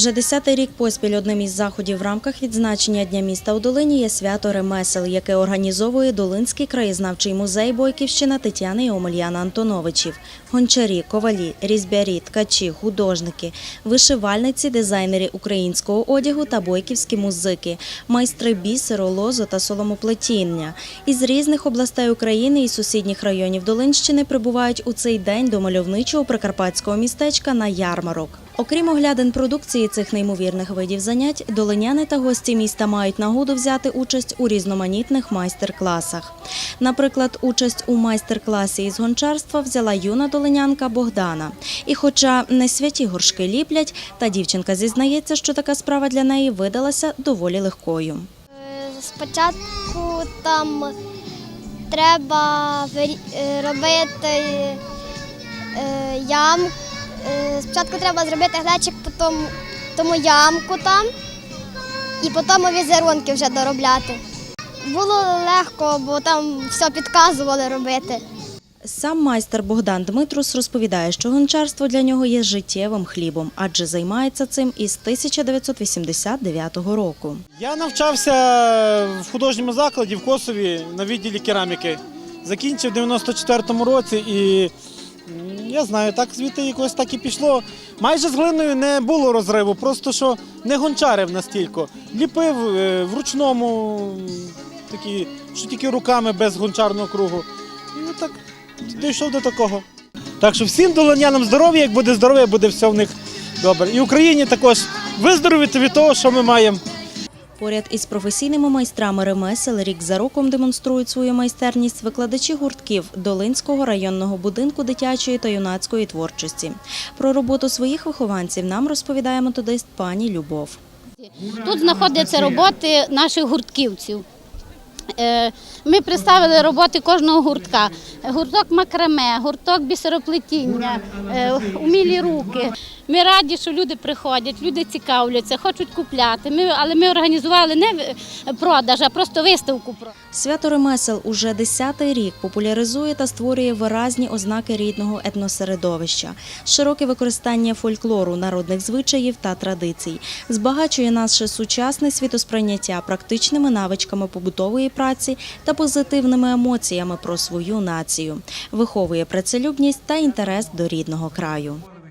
Вже десятий рік поспіль одним із заходів в рамках відзначення Дня міста у Долині є свято ремесел, яке організовує Долинський краєзнавчий музей Бойківщина Тетяни і Омельяна Антоновичів. Гончарі, ковалі, різьбярі, ткачі, художники, вишивальниці, дизайнери українського одягу та бойківські музики, майстри бісеру, лозу та соломоплетіння. Із різних областей України і сусідніх районів Долинщини прибувають у цей день до мальовничого прикарпатського містечка на ярмарок. Окрім оглядин продукції цих неймовірних видів занять, долиняни та гості міста мають нагоду взяти участь у різноманітних майстер-класах. Наприклад, участь у майстер-класі із гончарства взяла юна долинянка Богдана. І хоча не святі горшки ліплять, та дівчинка зізнається, що така справа для неї видалася доволі легкою. Е, Спочатку там треба е, робити е, ям. е, Спочатку треба зробити глечик, потім тому ямку там, і потім візерунки вже доробляти. Було легко, бо там все підказували робити. Сам майстер Богдан Дмитрус розповідає, що гончарство для нього є життєвим хлібом, адже займається цим із 1989 року. Я навчався в художньому закладі в Косові на відділі кераміки. Закінчив в 94-му році і я знаю, так звідти якось так і пішло. Майже з глиною не було розриву, просто що не гончарив настільки. Ліпив е, в ручному, такі, що тільки руками без гончарного кругу. І отак дійшов до такого. Так що всім долонянам здоров'я, як буде здоров'я, буде все в них добре. І Україні також виздоровіти від того, що ми маємо. Поряд із професійними майстрами ремесел рік за роком демонструють свою майстерність викладачі гуртків Долинського районного будинку дитячої та юнацької творчості. Про роботу своїх вихованців нам розповідає методист пані Любов. Тут знаходяться роботи наших гуртківців. Е, Ми представили роботи кожного гуртка. Гурток макраме, гурток бісероплетіння, е, умілі руки. Ми раді, що люди приходять, люди цікавляться, хочуть купляти. Ми, але ми організували не продаж, а просто виставку. Свято ремесел уже десятий рік популяризує та створює виразні ознаки рідного етносередовища, широке використання фольклору, народних звичаїв та традицій, збагачує наше сучасне світосприйняття практичними навичками побутової праці та позитивними емоціями про свою націю, виховує працелюбність та інтерес до рідного краю.